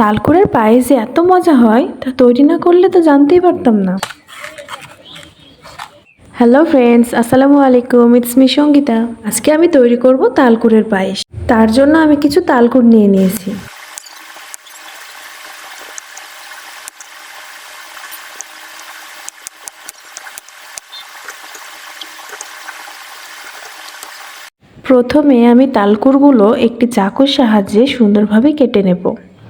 তালকুড়ের পায়েস যে এত মজা হয়, তা তৈরি না করলে তো জানতেই পারতাম না। হ্যালো ফ্রেন্ডস আসসালামু আলাইকুম ইটস মি সঙ্গীতা। আজকে আমি তৈরি করব তালকুড়ের পায়েস। তার জন্য আমি কিছু তালকুড় নিয়ে নিয়েছি। প্রথমে আমি তালকুড়গুলো একটি চাকুর সাহায্যে সুন্দরভাবে কেটে নেব।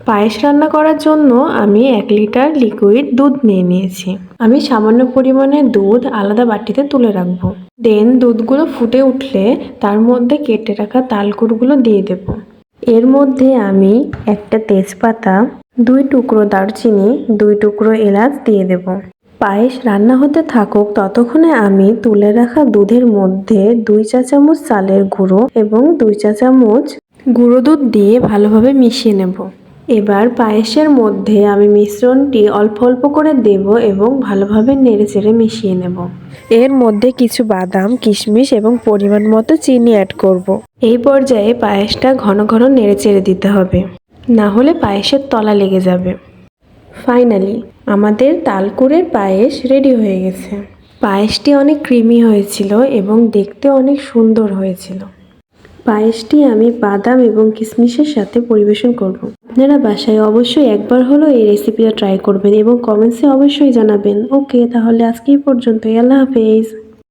পায়েস রান্না করার জন্য আমি এক লিটার লিকুইড দুধ নিয়ে নিয়েছি। আমি সামান্য পরিমাণে দুধ আলাদা বাটিতে তুলে রাখব। দেন দুধগুলো ফুটে উঠলে তার মধ্যে কেটে রাখা তালকুড়গুলো দিয়ে দেব। এর মধ্যে আমি একটা তেজপাতা, দুই টুকরো দারচিনি, দুই টুকরো এলাচ দিয়ে দেব। পায়েস রান্না হতে থাকুক ততক্ষণে আমি তুলে রাখা দুধের মধ্যে দুই চা চামচ চালের গুঁড়ো এবং দুই চা চামচ গুঁড়ো দুধ দিয়ে ভালোভাবে মিশিয়ে নেব। এবার পায়েসের মধ্যে আমি মিশ্রণটি অল্প অল্প করে দেব এবং ভালোভাবে নেড়েচেড়ে মিশিয়ে নেব। এর মধ্যে কিছু বাদাম, কিশমিশ এবং পরিমাণ মতো চিনি অ্যাড করব। এই পর্যায়ে পায়েসটা ঘন ঘন নেড়েচেড়ে দিতে হবে। না হলে পায়েসের তলা লেগে যাবে। ফাইনালি আমাদের তালকুড়ের পায়েস রেডি হয়ে গেছে। পায়েসটি অনেক ক্রিমি হয়েছিল এবং দেখতে অনেক সুন্দর হয়েছিল। পায়েসটি আমি বাদাম এবং কিশমিশের সাথে পরিবেশন করব। আপনারা বাসায় অবশ্যই একবার হলো এই রেসিপিটা ট্রাই করবেন এবং কমেন্টসে অবশ্যই জানাবেন। ওকে তাহলে আজকে এই পর্যন্তই। আল্লাহ হাফেজ।